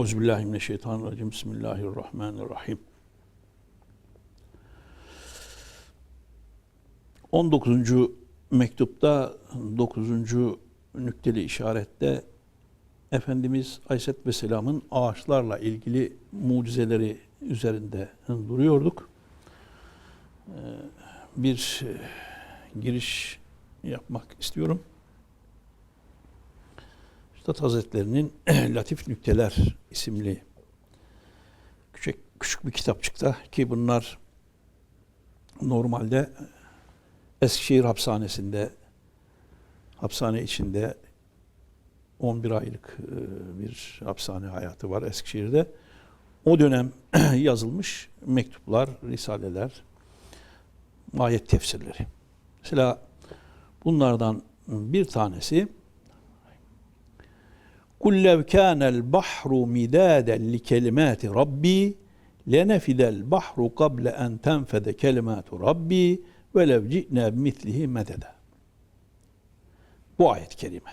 Euzubillahimineşşeytanirracim. Bismillahirrahmanirrahim. 19. mektupta 9. nükteli işarette Efendimiz Aleyhisselatü Vesselam'ın ağaçlarla ilgili mucizeleri üzerinde duruyorduk. Ee, Bir e, giriş yapmak istiyorum. Üstad Hazretlerinin Latif Nükteler isimli küçük, küçük bir kitapçıkta ki bunlar normalde Eskişehir hapishanesinde hapishane içinde 11 aylık e, bir hapishane hayatı var Eskişehir'de. O dönem yazılmış mektuplar, risaleler, ayet tefsirleri. Mesela bunlardan bir tanesi Kânel bahru midâden li kelimâti rabbi lenefidel bahru kable en tenfede kelimâtu rabbi ve lev ci'nâ bimitlihi medede. Bu ayet-i kerime.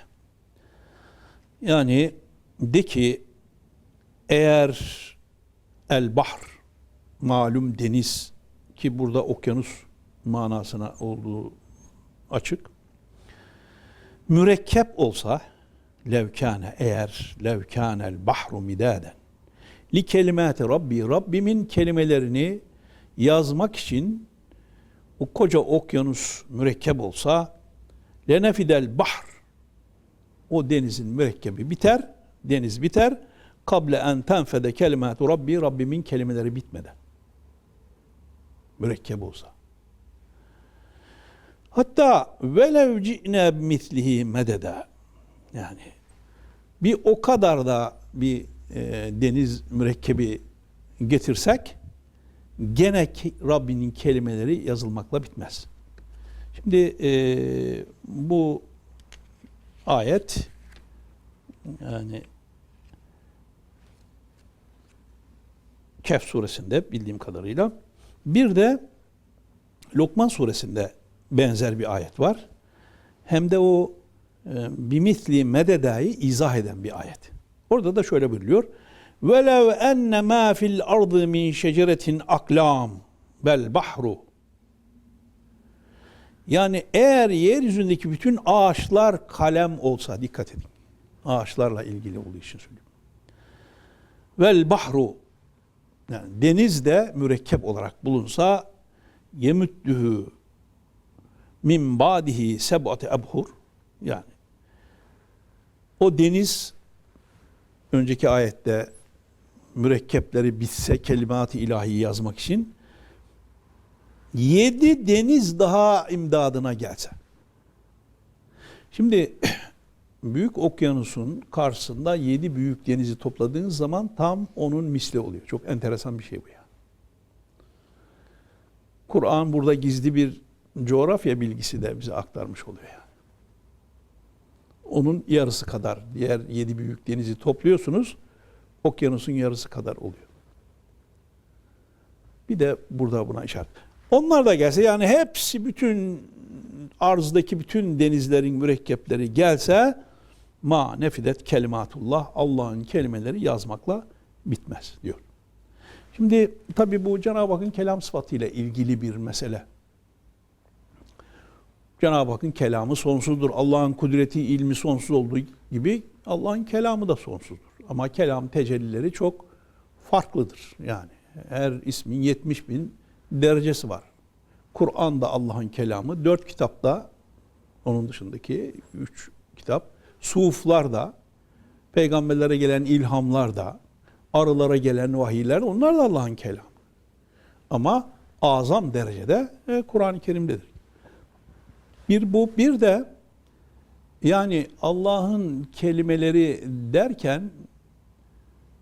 Yani de ki eğer el bahr malum deniz ki burada okyanus manasına olduğu açık. Mürekkep olsa levkane eğer levkanel bahru midaden li kelimati rabbi Rabbimin kelimelerini yazmak için o koca okyanus mürekkep olsa lenefidel bahr o denizin mürekkebi biter, deniz biter. Kable en tenfede kelimatu rabbi Rabbimin kelimeleri bitmeden. Mürekkep olsa. Hatta velev ci'ne mislihi mededa. Yani bir o kadar da bir e, deniz mürekkebi getirsek gene Rabbinin kelimeleri yazılmakla bitmez. Şimdi e, bu ayet yani Kehf suresinde bildiğim kadarıyla bir de Lokman suresinde benzer bir ayet var. Hem de o bimisli mededayı izah eden bir ayet. Orada da şöyle buyuruyor. Velev enne ma fil ardı min şeceretin aklam bel bahru. Yani eğer yeryüzündeki bütün ağaçlar kalem olsa dikkat edin. Ağaçlarla ilgili olduğu için söylüyorum. Vel bahru yani deniz de mürekkep olarak bulunsa yemüddühü min badihi seb'ati ebhur yani o deniz önceki ayette mürekkepleri bitse kelimat-ı ilahi yazmak için yedi deniz daha imdadına gelse. Şimdi büyük okyanusun karşısında yedi büyük denizi topladığınız zaman tam onun misli oluyor. Çok enteresan bir şey bu ya. Kur'an burada gizli bir coğrafya bilgisi de bize aktarmış oluyor yani. Onun yarısı kadar diğer yedi büyük denizi topluyorsunuz okyanusun yarısı kadar oluyor. Bir de burada buna işaret. Onlar da gelse yani hepsi bütün arzdaki bütün denizlerin mürekkepleri gelse ma nefidet kelimatullah Allah'ın kelimeleri yazmakla bitmez diyor. Şimdi tabi bu Cenab-ı Hakk'ın kelam sıfatıyla ilgili bir mesele. Cenab-ı Hakk'ın kelamı sonsuzdur. Allah'ın kudreti, ilmi sonsuz olduğu gibi Allah'ın kelamı da sonsuzdur. Ama kelam tecellileri çok farklıdır. Yani her ismin 70 bin derecesi var. Kur'an'da Allah'ın kelamı, dört kitapta, onun dışındaki üç kitap, suflar peygamberlere gelen ilhamlar da, arılara gelen vahiyler onlar da Allah'ın kelamı. Ama azam derecede e, Kur'an-ı Kerim'dedir. Bir bu, bir de yani Allah'ın kelimeleri derken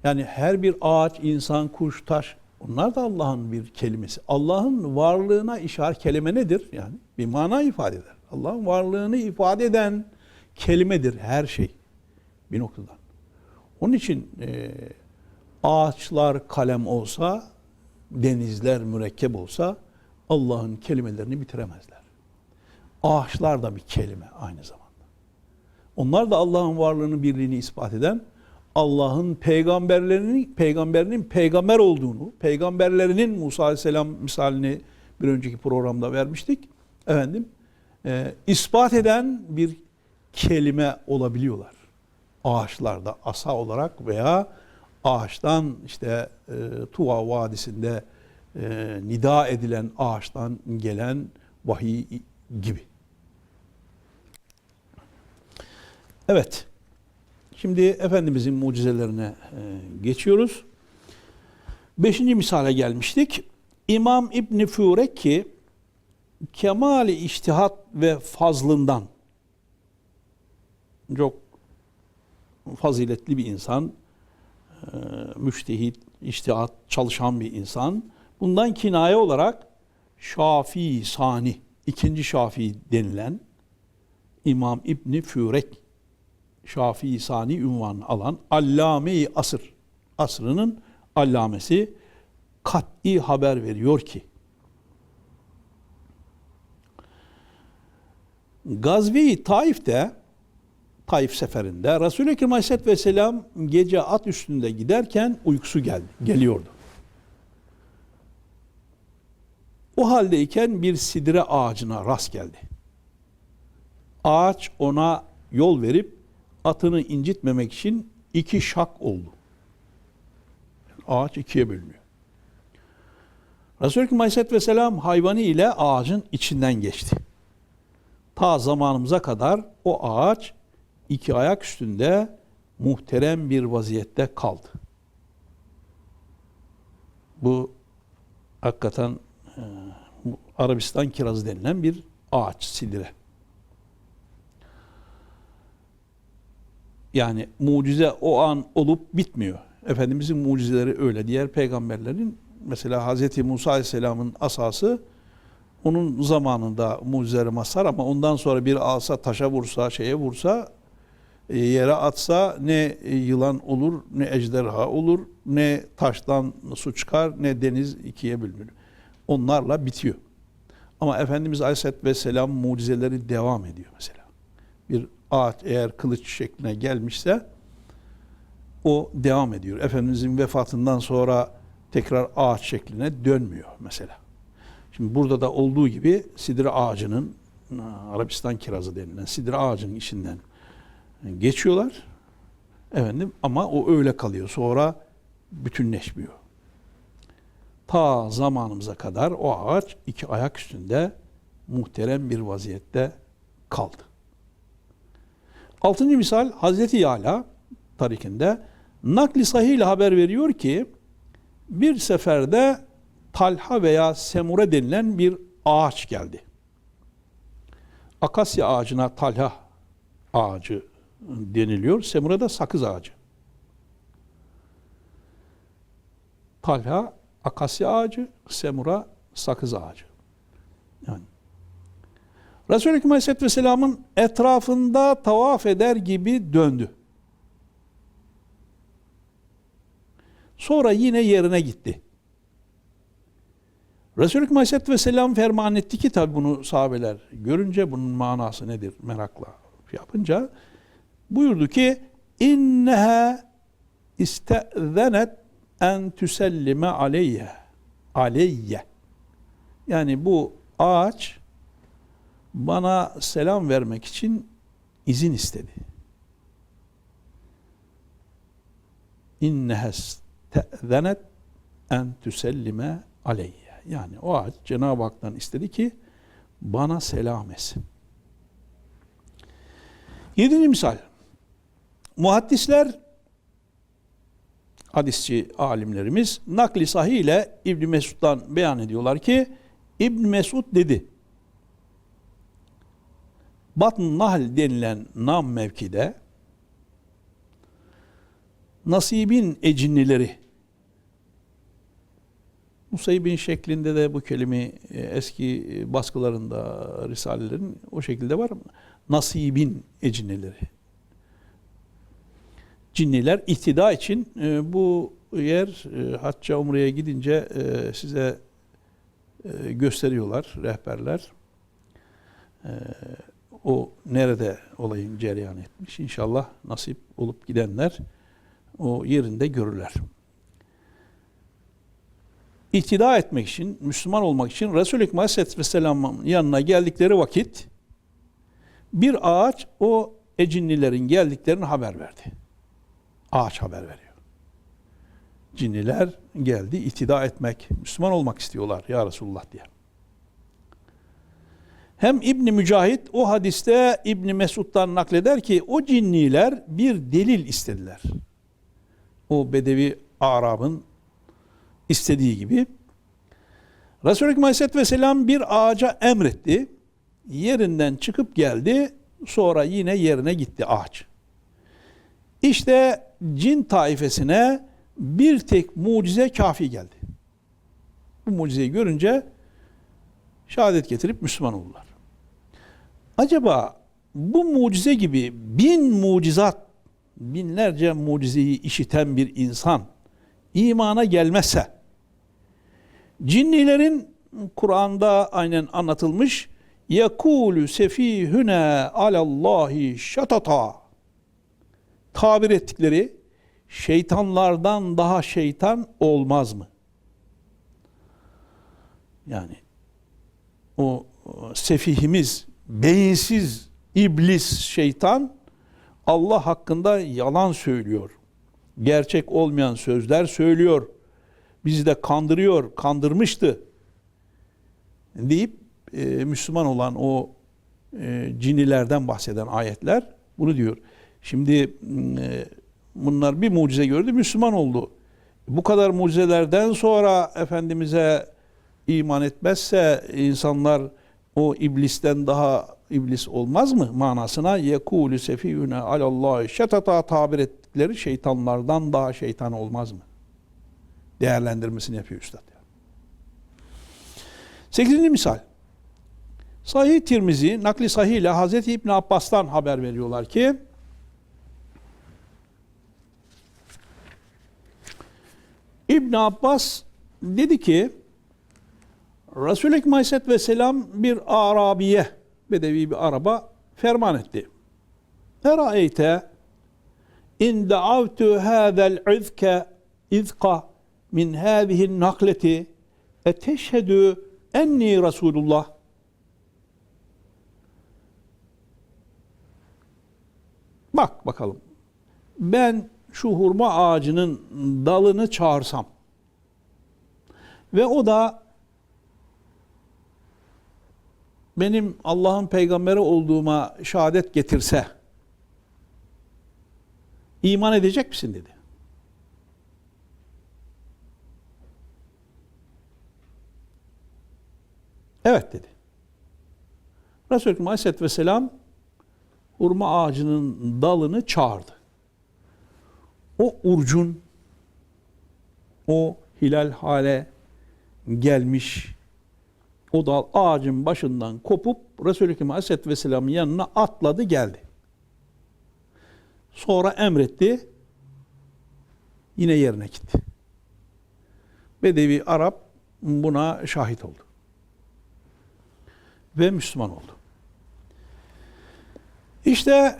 yani her bir ağaç, insan, kuş, taş onlar da Allah'ın bir kelimesi. Allah'ın varlığına işaret kelime nedir? Yani bir mana ifade eder. Allah'ın varlığını ifade eden kelimedir her şey bir noktadan. Onun için e, ağaçlar kalem olsa, denizler mürekkep olsa Allah'ın kelimelerini bitiremezler. Ağaçlar da bir kelime aynı zamanda. Onlar da Allah'ın varlığını, birliğini ispat eden Allah'ın peygamberlerinin peygamberinin peygamber olduğunu, peygamberlerinin Musa Aleyhisselam misalini bir önceki programda vermiştik. Efendim, e, ispat eden bir kelime olabiliyorlar. Ağaçlarda asa olarak veya ağaçtan işte e, Tuva Vadisi'nde e, nida edilen ağaçtan gelen vahiy gibi. Evet. Şimdi Efendimizin mucizelerine e, geçiyoruz. Beşinci misale gelmiştik. İmam İbni Furek ki kemali iştihat ve fazlından çok faziletli bir insan, e, müştehit, iştihat çalışan bir insan. Bundan kinaye olarak Şafii Sani, ikinci Şafii denilen İmam İbni Fürek Şafii Sani ünvanı alan Allame-i Asır, asrının allamesi kat'i haber veriyor ki Gazve-i Taif'te Taif seferinde Resul-i Ekrem Aleyhisselatü Vesselam gece at üstünde giderken uykusu geldi, geliyordu. O haldeyken bir sidire ağacına rast geldi. Ağaç ona yol verip atını incitmemek için iki şak oldu. Ağaç ikiye bölünüyor. Resulü Ekrem Vesselam hayvanı ile ağacın içinden geçti. Ta zamanımıza kadar o ağaç iki ayak üstünde muhterem bir vaziyette kaldı. Bu hakikaten e, Arabistan kirazı denilen bir ağaç sidire. Yani mucize o an olup bitmiyor. Efendimizin mucizeleri öyle. Diğer peygamberlerin mesela Hz. Musa Aleyhisselam'ın asası onun zamanında mucizeleri mazhar ama ondan sonra bir asa taşa vursa, şeye vursa, e, yere atsa ne yılan olur, ne ejderha olur, ne taştan su çıkar, ne deniz ikiye bölünür. Onlarla bitiyor. Ama Efendimiz Aleyhisselatü Vesselam mucizeleri devam ediyor mesela. Bir ağaç eğer kılıç şekline gelmişse o devam ediyor. Efendimizin vefatından sonra tekrar ağaç şekline dönmüyor mesela. Şimdi burada da olduğu gibi sidre ağacının Arabistan kirazı denilen sidre ağacının içinden geçiyorlar. Efendim ama o öyle kalıyor. Sonra bütünleşmiyor. Ta zamanımıza kadar o ağaç iki ayak üstünde muhterem bir vaziyette kaldı. Altıncı misal Hazreti Yala tarikinde nakli sahih ile haber veriyor ki bir seferde talha veya semure denilen bir ağaç geldi. Akasya ağacına talha ağacı deniliyor. Semure de sakız ağacı. Talha akasya ağacı, semura sakız ağacı. Yani Resulü Ekrem Aleyhisselatü Vesselam'ın etrafında tavaf eder gibi döndü. Sonra yine yerine gitti. Resulü Ekrem Aleyhisselatü Vesselam ferman etti ki tabi bunu sahabeler görünce bunun manası nedir merakla yapınca buyurdu ki inneha istezenet en tüsellime aleyye aleyye yani bu ağaç bana selam vermek için izin istedi. İnnehes te'zenet en tüsellime aleyye. Yani o ağaç Cenab-ı Hak'tan istedi ki bana selam etsin. Yedinci misal. Muhaddisler hadisçi alimlerimiz nakli sahih ile İbn Mesud'dan beyan ediyorlar ki İbn Mesud dedi. Batn Nahl denilen nam mevkide nasibin ecinlileri Musaybin şeklinde de bu kelime e, eski baskılarında risalelerin o şekilde var. Nasibin ecinlileri. Cinniler ihtida için e, bu yer e, hacca umreye gidince size gösteriyorlar rehberler. O nerede olayın cereyan etmiş. İnşallah nasip olup gidenler o yerinde görürler. İhtida etmek için, Müslüman olmak için Resulü Ekrem Aleyhisselatü Vesselam'ın yanına geldikleri vakit bir ağaç o ecinlilerin geldiklerini haber verdi. Ağaç haber veriyor. Cinniler geldi ihtida etmek, Müslüman olmak istiyorlar ya Resulullah diye. Hem İbni Mücahit o hadiste İbni Mesud'dan nakleder ki o cinniler bir delil istediler. O Bedevi Arab'ın istediği gibi. Resulü Ekrem Aleyhisselatü Vesselam bir ağaca emretti. Yerinden çıkıp geldi. Sonra yine yerine gitti ağaç. İşte cin taifesine bir tek mucize kafi geldi. Bu mucizeyi görünce şehadet getirip Müslüman oldular. Acaba bu mucize gibi bin mucizat, binlerce mucizeyi işiten bir insan imana gelmezse, cinnilerin Kur'an'da aynen anlatılmış yekulu sefihüne alallahi şatata tabir ettikleri şeytanlardan daha şeytan olmaz mı? Yani o sefihimiz, beyinsiz iblis şeytan Allah hakkında yalan söylüyor. Gerçek olmayan sözler söylüyor. Bizi de kandırıyor, kandırmıştı deyip e, Müslüman olan o e, cinilerden bahseden ayetler bunu diyor. Şimdi e, bunlar bir mucize gördü, Müslüman oldu. Bu kadar mucizelerden sonra Efendimiz'e iman etmezse insanlar o iblisten daha iblis olmaz mı manasına yekulu sefihüne alallahi şetata tabir ettikleri şeytanlardan daha şeytan olmaz mı? Değerlendirmesini yapıyor üstad. Sekizinci misal. Sahih Tirmizi nakli sahih ile Hazreti İbn Abbas'tan haber veriyorlar ki İbn Abbas dedi ki Resul-i Ekrem Aleyhisselatü Vesselam bir Arabiye, Bedevi bir araba ferman etti. Eraeyte in da'avtu hâzel izke izka min hâzihin nakleti eteşhedü enni Resulullah Bak bakalım. Ben şu hurma ağacının dalını çağırsam ve o da benim Allah'ın peygamberi olduğuma şehadet getirse iman edecek misin dedi. Evet dedi. Resulü Ekrem Aleyhisselatü Vesselam hurma ağacının dalını çağırdı. O urcun, o hilal hale gelmiş, o dal ağacın başından kopup Resulü Ekrem Aleyhisselatü Vesselam'ın yanına atladı geldi. Sonra emretti, yine yerine gitti. Bedevi Arap buna şahit oldu. Ve Müslüman oldu. İşte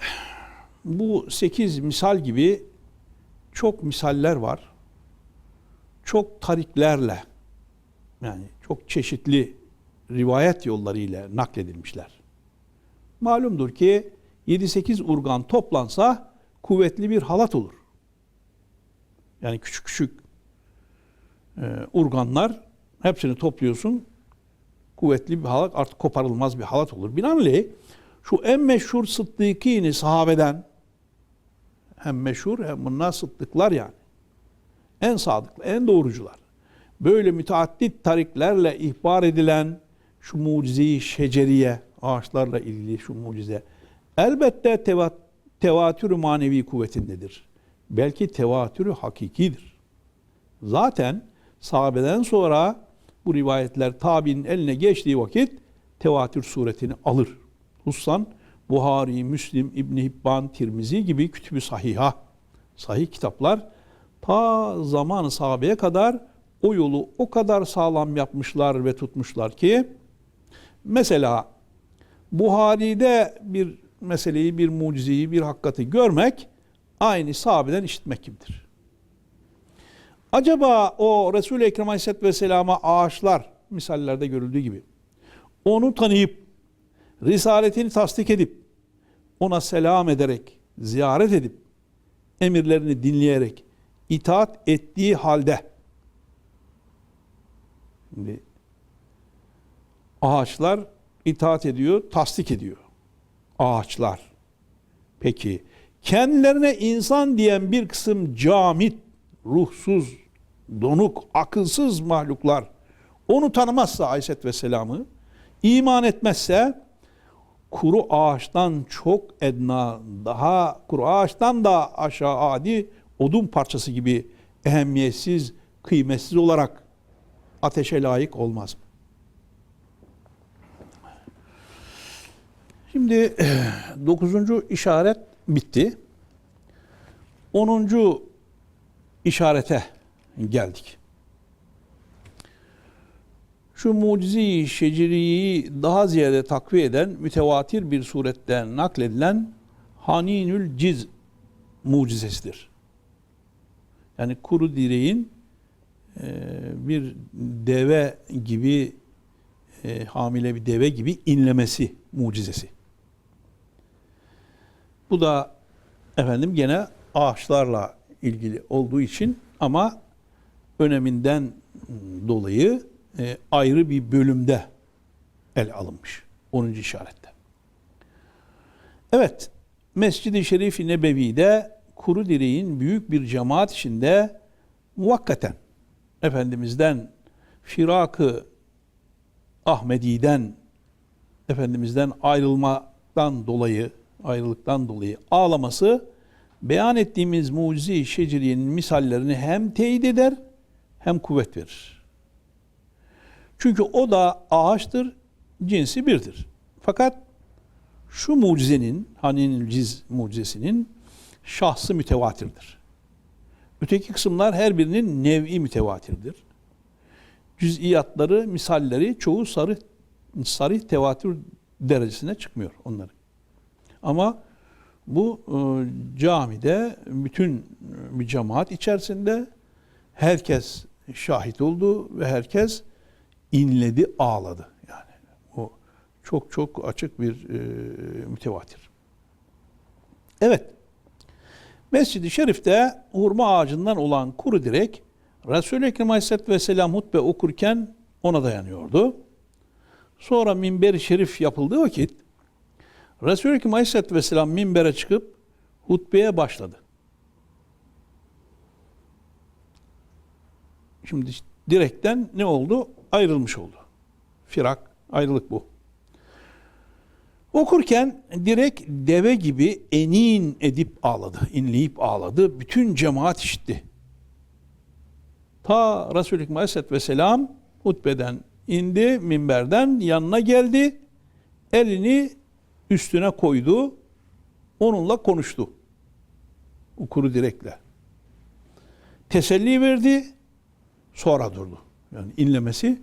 bu sekiz misal gibi çok misaller var. Çok tariklerle yani çok çeşitli rivayet yollarıyla nakledilmişler. Malumdur ki 7-8 urgan toplansa kuvvetli bir halat olur. Yani küçük küçük e, urganlar hepsini topluyorsun kuvvetli bir halat artık koparılmaz bir halat olur. Binaenaleyh şu en meşhur sıddıkini sahabeden hem meşhur hem bunlar sıddıklar yani. En sadıklı, en doğrucular. Böyle müteaddit tariklerle ihbar edilen şu mucizeyi şeceriye, ağaçlarla ilgili şu mucize elbette tevat, tevatürü manevi kuvvetindedir. Belki tevatürü hakikidir. Zaten sahabeden sonra bu rivayetler tabi'nin eline geçtiği vakit tevatür suretini alır. Hususan Buhari, Müslim, İbn Hibban, Tirmizi gibi kütübü sahiha, sahih kitaplar ta zamanı sahabeye kadar o yolu o kadar sağlam yapmışlar ve tutmuşlar ki mesela Buhari'de bir meseleyi, bir mucizeyi, bir hakikati görmek aynı sahabeden işitmek gibidir. Acaba o Resul-i Ekrem Aleyhisselatü Vesselam'a ağaçlar misallerde görüldüğü gibi onu tanıyıp risaletini tasdik edip ona selam ederek ziyaret edip emirlerini dinleyerek itaat ettiği halde şimdi ağaçlar itaat ediyor, tasdik ediyor. Ağaçlar. Peki kendilerine insan diyen bir kısım camit, ruhsuz, donuk, akılsız mahluklar onu tanımazsa Aleyhisselatü Vesselam'ı, iman etmezse kuru ağaçtan çok edna, daha kuru ağaçtan da aşağı adi odun parçası gibi ehemmiyetsiz, kıymetsiz olarak ateşe layık olmaz Şimdi dokuzuncu işaret bitti. Onuncu işarete geldik. Şu mucizi şeceriyi daha ziyade takviye eden mütevatir bir surette nakledilen Haninül Ciz mucizesidir. Yani kuru direğin e, bir deve gibi e, hamile bir deve gibi inlemesi mucizesi. Bu da efendim gene ağaçlarla ilgili olduğu için ama öneminden dolayı e, ayrı bir bölümde el alınmış. 10. işarette. Evet, Mescid-i Şerif-i Nebevi'de kuru direğin büyük bir cemaat içinde muvakkaten Efendimiz'den firakı Ahmedi'den Efendimiz'den ayrılmaktan dolayı ayrılıktan dolayı ağlaması beyan ettiğimiz mucize-i şeceriyenin misallerini hem teyit eder hem kuvvet verir. Çünkü o da ağaçtır, cinsi birdir. Fakat şu mucizenin, Haninül Ciz mucizesinin şahsı mütevatirdir. Öteki kısımlar her birinin nev'i mütevatirdir. Cüz'iyatları, misalleri çoğu sarı sarih tevatür derecesine çıkmıyor onların. Ama bu e, camide bütün bir cemaat içerisinde herkes şahit oldu ve herkes inledi, ağladı. Yani o çok çok açık bir e, mütevatir. Evet. Mescid-i Şerif'te hurma ağacından olan kuru direk Resul-i Ekrem Aleyhisselatü Vesselam hutbe okurken ona dayanıyordu. Sonra minber-i şerif yapıldığı vakit Resul-i Ekrem Aleyhisselatü Vesselam minbere çıkıp hutbeye başladı. Şimdi direkten ne oldu? Ayrılmış oldu. Firak, ayrılık bu. Okurken direkt deve gibi enin edip ağladı, inleyip ağladı. Bütün cemaat işitti. Ta Resulü Ekrem Aleyhisselatü Vesselam hutbeden indi, minberden yanına geldi. Elini üstüne koydu. Onunla konuştu. O kuru direkle. Teselli verdi. Sonra durdu. Yani inlemesi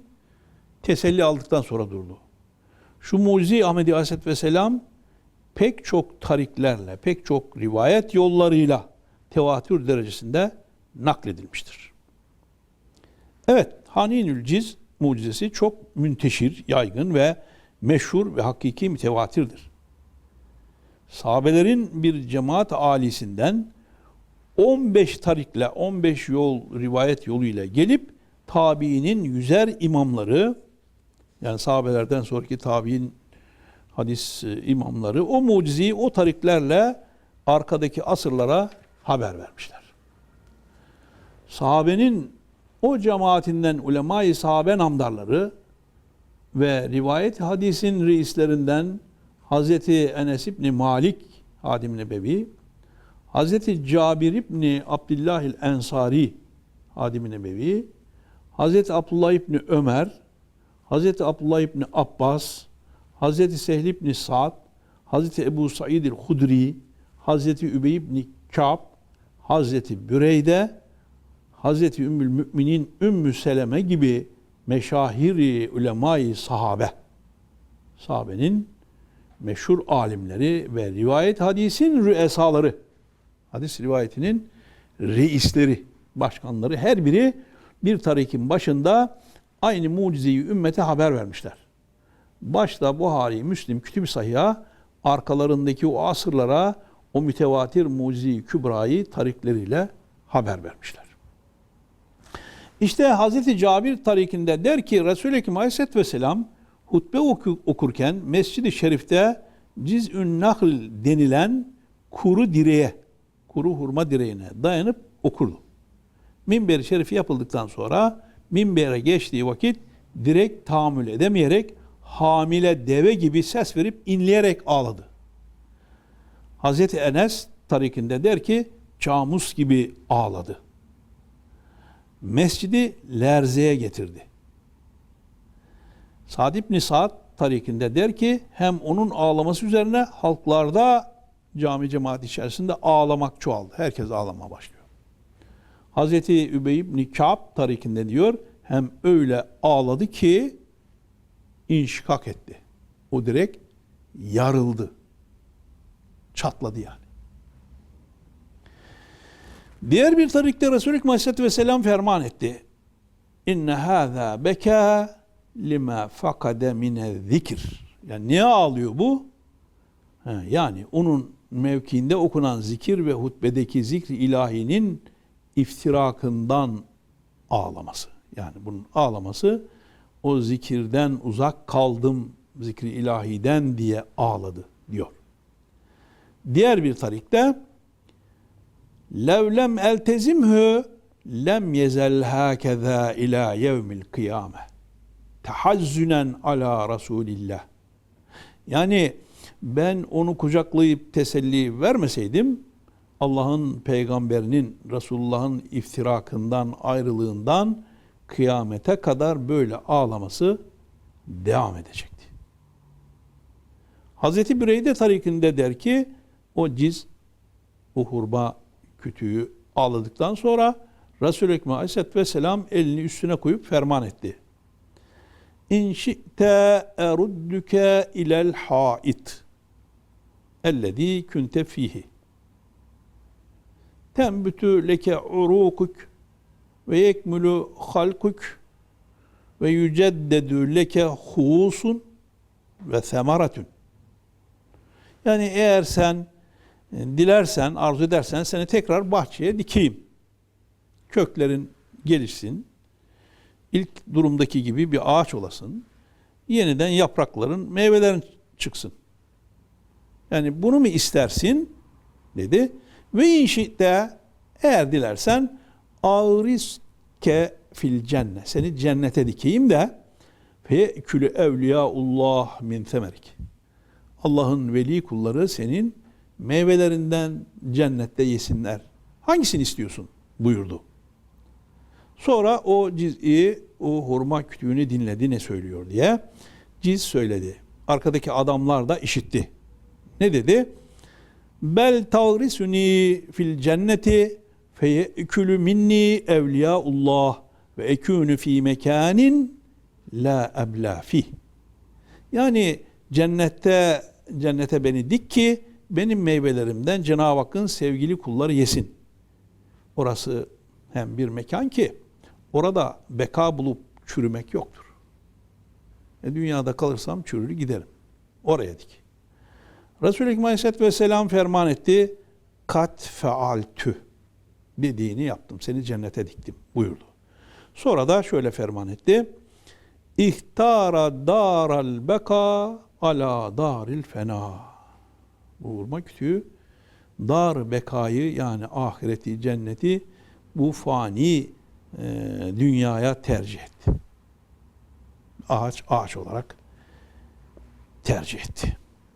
teselli aldıktan sonra durdu. Şu mucize Ahmedi Aleyhisselatü Vesselam pek çok tariklerle, pek çok rivayet yollarıyla tevatür derecesinde nakledilmiştir. Evet, Haninül Ciz mucizesi çok münteşir, yaygın ve meşhur ve hakiki mütevatirdir. Sahabelerin bir cemaat alisinden 15 tarikle, 15 yol rivayet yoluyla gelip tabiinin yüzer imamları yani sahabelerden sonraki tabiin hadis e, imamları o mucizeyi o tariklerle arkadaki asırlara haber vermişler. Sahabenin o cemaatinden ulemayı sahabe namdarları ve rivayet hadisin reislerinden Hazreti Enes İbni Malik Hadim Nebevi, Hazreti Cabir İbni Abdullah Ensari Hadim Nebevi, Hazreti Abdullah İbni Ömer, Hazreti Abdullah İbni Abbas, Hazreti Sehl İbni Sa'd, Hazreti Ebu Said el-Hudri, Hazreti Übey İbni Ka'b, Hazreti Büreyde, Hazreti Ümmül Müminin Ümmü Seleme gibi meşahiri ulemayı sahabe, sahabenin meşhur alimleri ve rivayet hadisin rüesaları, hadis rivayetinin reisleri başkanları her biri bir tarikin başında aynı mucizeyi ümmete haber vermişler. Başta Buhari, Müslim, Kütüb-i Sahih'a arkalarındaki o asırlara o mütevatir mucizeyi kübrayı tarikleriyle haber vermişler. İşte Hazreti Cabir tarikinde der ki Resul-i Ekrem Aleyhisselatü Vesselam hutbe oku- okurken Mescid-i Şerif'te Ciz'ün Nahl denilen kuru direğe, kuru hurma direğine dayanıp okurdu. Minber-i Şerifi yapıldıktan sonra minbere geçtiği vakit direkt tahammül edemeyerek hamile deve gibi ses verip inleyerek ağladı. Hazreti Enes tarikinde der ki camus gibi ağladı. Mescidi lerzeye getirdi. Sa'd ibn Sa'd tarikinde der ki hem onun ağlaması üzerine halklarda cami cemaat içerisinde ağlamak çoğaldı. Herkes ağlama başlıyor. Hazreti Übey ibn Ka'b tarikinde diyor hem öyle ağladı ki inşikak etti. O direkt yarıldı. Çatladı yani. Diğer bir tarikte Resulü Aleyhisselatü Vesselam ferman etti. İnne hâzâ bekâ lima fakade mine zikir. Yani niye ağlıyor bu? Ha, yani onun mevkiinde okunan zikir ve hutbedeki zikri ilahinin iftirakından ağlaması. Yani bunun ağlaması o zikirden uzak kaldım zikri ilahiden diye ağladı diyor. Diğer bir tarikte levlem eltezimhü lem yezel hakeza ila yevmil kıyame tehazzünen ala Resulillah. Yani ben onu kucaklayıp teselli vermeseydim Allah'ın peygamberinin Resulullah'ın iftirakından ayrılığından kıyamete kadar böyle ağlaması devam edecekti. Hazreti Büreyde tarikinde der ki o ciz o hurma kütüğü ağladıktan sonra Resul-i Ekrem Aleyhisselatü Vesselam elini üstüne koyup ferman etti. İn şi'te erudduke ilel hait ellezî kunte fihi tembütü leke urukuk ve yekmulu halkuk ve yüceddedü leke huusun ve semaratun. Yani eğer sen e, dilersen, arzu edersen seni tekrar bahçeye dikeyim. Köklerin gelişsin. İlk durumdaki gibi bir ağaç olasın. Yeniden yaprakların, meyvelerin çıksın. Yani bunu mu istersin? dedi. Ve inşitte eğer dilersen ağriske fil cennet. Seni cennete dikeyim de fe külü evliyaullah min semerik. Allah'ın veli kulları senin meyvelerinden cennette yesinler. Hangisini istiyorsun? buyurdu. Sonra o ciz'i, o hurma kütüğünü dinledi ne söylüyor diye. Ciz söyledi. Arkadaki adamlar da işitti. Ne dedi? Bel tagrisuni fil cenneti feyekülü minni evliyaullah ve ekûnü fi mekanin la ebla fih. Yani cennette cennete beni dik ki benim meyvelerimden Cenab-ı Hakk'ın sevgili kulları yesin. Orası hem bir mekan ki orada beka bulup çürümek yoktur. E, dünyada kalırsam çürür giderim. Oraya dik. Resul-i Ekrem Aleyhisselatü Vesselam ferman etti. Kat fealtü. Dediğini yaptım. Seni cennete diktim buyurdu. Sonra da şöyle ferman etti. İhtara daral beka ala daril fena. Bu vurma kütüğü dar bekayı yani ahireti, cenneti bu fani e, dünyaya tercih etti. Ağaç ağaç olarak tercih etti.